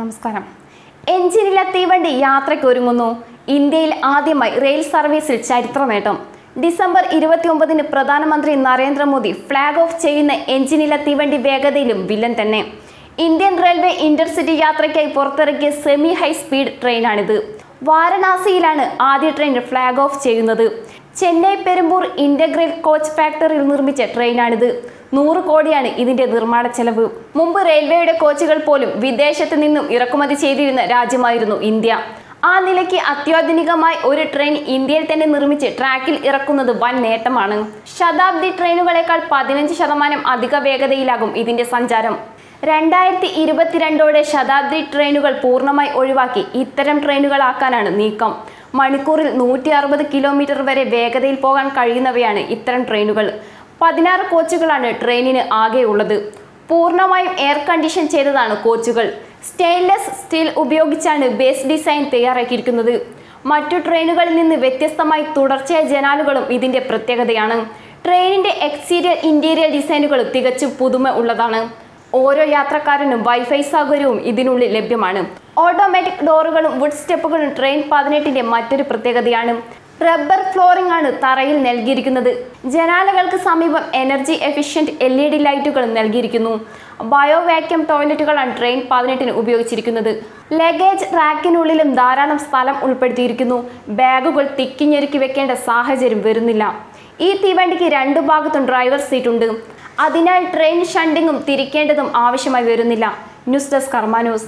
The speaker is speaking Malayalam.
നമസ്കാരം. എഞ്ചിനിലെ തീവണ്ടി യാത്രയ്ക്ക് ഒരുങ്ങുന്നു. ഇന്ത്യയിൽ ആദ്യമായി റെയിൽ സർവീസിൽ ചരിത്ര നേട്ടം. ഡിസംബർ ഇരുപത്തിയൊമ്പതിന് പ്രധാനമന്ത്രി നരേന്ദ്രമോദി ഫ്ളാഗ് ഓഫ് ചെയ്യുന്ന എഞ്ചിനിലെ തീവണ്ടി വേഗതയിലും വില്ലൻ തന്നെ. ഇന്ത്യൻ റെയിൽവേ ഇന്റർസിറ്റി യാത്രയ്ക്കായി പുറത്തിറക്കിയ സെമി ഹൈ സ്പീഡ് ട്രെയിനാണിത്. വാരണാസിയിലാണ് ആദ്യ ട്രെയിൻ ഫ്ളാഗ് ഓഫ് ചെയ്യുന്നത്. ചെന്നൈ പെരുമ്പൂർ ഇന്റഗ്രൽ കോച്ച് ഫാക്ടറിയിൽ നിർമ്മിച്ച ട്രെയിനാണിത്. നൂറ് കോടിയാണ് ഇതിന്റെ നിർമ്മാണ ചെലവ്. മുമ്പ് റെയിൽവേയുടെ കോച്ചുകൾ പോലും വിദേശത്ത് നിന്നും ഇറക്കുമതി ചെയ്തിരുന്ന രാജ്യമായിരുന്നു ഇന്ത്യ. ആ നിലയ്ക്ക് അത്യാധുനികമായി ഒരു ട്രെയിൻ ഇന്ത്യയിൽ തന്നെ നിർമ്മിച്ച് ട്രാക്കിൽ ഇറക്കുന്നത് വൻ നേട്ടമാണ്. ശതാബ്ദി ട്രെയിനുകളെക്കാൾ പതിനഞ്ച് ശതമാനം അധിക വേഗതയിലാകും ഇതിന്റെ സഞ്ചാരം. രണ്ടായിരത്തി ഇരുപത്തിരണ്ടോടെ ശതാബ്ദി ട്രെയിനുകൾ പൂർണമായി ഒഴിവാക്കി ഇത്തരം ട്രെയിനുകളാക്കാനാണ് നീക്കം. മണിക്കൂറിൽ നൂറ്റി അറുപത് കിലോമീറ്റർ വരെ വേഗതയിൽ പോകാൻ കഴിയുന്നവയാണ് ഇത്തരം ട്രെയിനുകൾ. പതിനാറ് കോച്ചുകളാണ് ട്രെയിനിന് ആകെയുള്ളത് പൂർണമായും എയർ കണ്ടീഷൻ ചെയ്തതാണ് കോച്ചുകൾ. സ്റ്റെയിൻലെസ് സ്റ്റീൽ ഉപയോഗിച്ചാണ് ബേസ് ഡിസൈൻ തയ്യാറാക്കിയിരിക്കുന്നത്. മറ്റു ട്രെയിനുകളിൽ നിന്ന് വ്യത്യസ്തമായി തുടർച്ചയായ ജനാലുകളും ഇതിന്റെ പ്രത്യേകതയാണ്. ട്രെയിനിന്റെ എക്സ്റ്റീരിയർ ഇന്റീരിയർ ഡിസൈനുകൾ തികച്ചും പുതുമ ഉള്ളതാണ്. ഓരോ യാത്രക്കാരനും വൈഫൈ സൗകര്യവും ഇതിനുള്ളിൽ ലഭ്യമാണ്. ഓട്ടോമാറ്റിക് ഡോറുകളും വുഡ് സ്റ്റെപ്പുകളും ട്രെയിൻ പതിനെട്ടിന്റെ മറ്റൊരു പ്രത്യേകതയാണ്. റബ്ബർ ഫ്ലോറിംഗ് ആണ് തറയിൽ നൽകിയിരിക്കുന്നത്. ജനാലകൾക്ക് സമീപം energy efficient L E D ലൈറ്റുകൾ നൽകിയിരിക്കുന്നു. ബയോ വാക്യൂം ടോയ്ലറ്റുകളാണ് ട്രെയിൻ പതിനെട്ടിന് ഉപയോഗിച്ചിരിക്കുന്നത്. ലഗേജ് റാക്കിനുള്ളിലും ധാരാളം സ്ഥലം ഉൾപ്പെടുത്തിയിരിക്കുന്നു. ബാഗുകൾ തിക്കിഞ്ഞൊരുക്കി വെക്കേണ്ട സാഹചര്യം വരുന്നില്ല. ഈ തീവണ്ടിക്ക് രണ്ടു ഭാഗത്തും ഡ്രൈവർ സീറ്റ് ഉണ്ട് അതിനാൽ ട്രെയിൻ ഷണ്ടിങ്ങും തിരിക്കേണ്ടതും ആവശ്യമായി വരുന്നില്ല. News desk Karma News.